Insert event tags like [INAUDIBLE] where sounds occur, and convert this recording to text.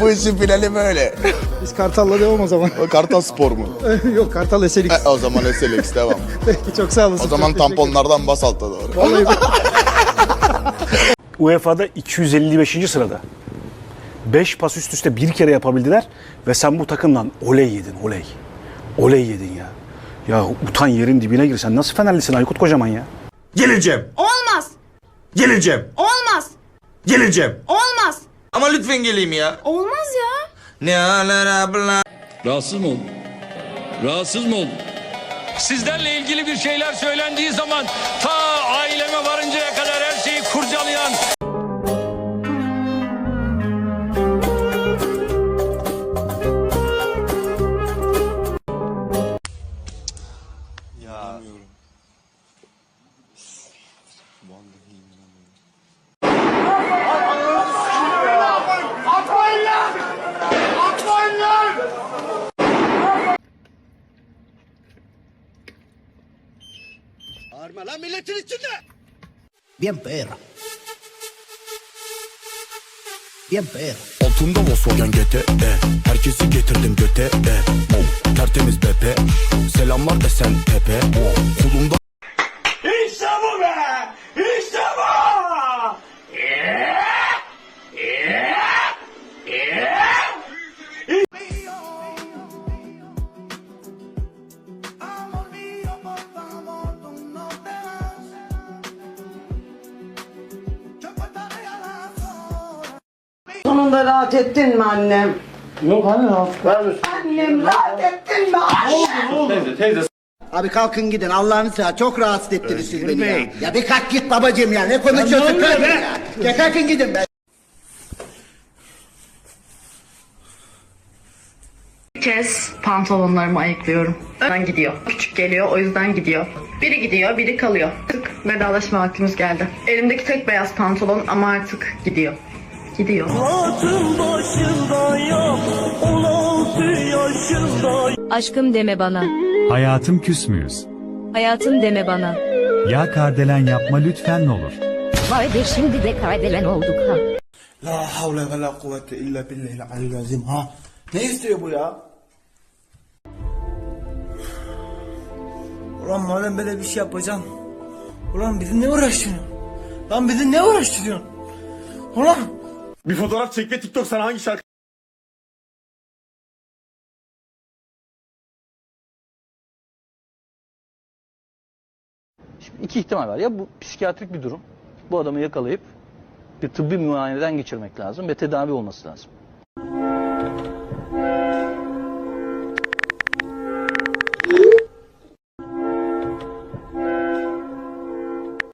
Bu işin finali böyle. Biz Kartal'la devam o zaman. O Kartal Spor mu? [LAUGHS] Yok Kartal Eselik. E, o zaman SLX devam. [LAUGHS] Peki çok sağ olasın. O zaman Çok teşekkür tamponlardan bas alta doğru. Vallahi UEFA'da [LAUGHS] 255. sırada. 5 pas üst üste bir kere yapabildiler ve sen bu takımdan oley yedin oley. Oley yedin ya. Ya utan yerin dibine gir. Sen nasıl Fenerlisin Aykut Kocaman ya? Geleceğim. Olmaz. Geleceğim. Olmaz. Geleceğim. Olmaz. Ama lütfen geleyim ya. Olmaz ya. Ne alır abla. Rahatsız mı oldun? Rahatsız mı oldun? Sizlerle ilgili bir şeyler söylendiği zaman ta aileme varıncaya kadar her şeyi kurcalayan Bien perra. Bien perra. Altında Volkswagen GT e. Herkesi getirdim göte e. Oh, tertemiz bepe Selamlar esen tepe Sonunda rahat ettin mi annem? Yok anne Annem rahat ettin mi annem? Abi kalkın gidin Allah'ını seversen çok rahatsız ettiniz siz beni ya. Ya bir kalk git babacığım ya ne konuşuyorsun kalk ya. Ya kalkın gidin be. Bir kez pantolonlarımı ayıklıyorum. Önden gidiyor. Küçük geliyor o yüzden gidiyor. Biri gidiyor biri kalıyor. Artık vedalaşma vaktimiz geldi. Elimdeki tek beyaz pantolon ama artık gidiyor. Gidiyor. Aşkım deme bana. Hayatım küs müyüz? Hayatım deme bana. Ya kardelen yapma lütfen ne olur. Vay be şimdi de kaydelen olduk ha. La havle ve la kuvvete illa billahil azim ha Ne istiyor bu ya? Ulan madem böyle bir şey yapacaksın. Ulan bizi ne uğraştırıyorsun? Lan bizi ne uğraştırıyorsun? Ulan. Bir fotoğraf çek ve TikTok sana hangi şarkı... Şimdi iki ihtimal var. Ya bu psikiyatrik bir durum. Bu adamı yakalayıp bir tıbbi muayeneden geçirmek lazım ve tedavi olması lazım. [LAUGHS]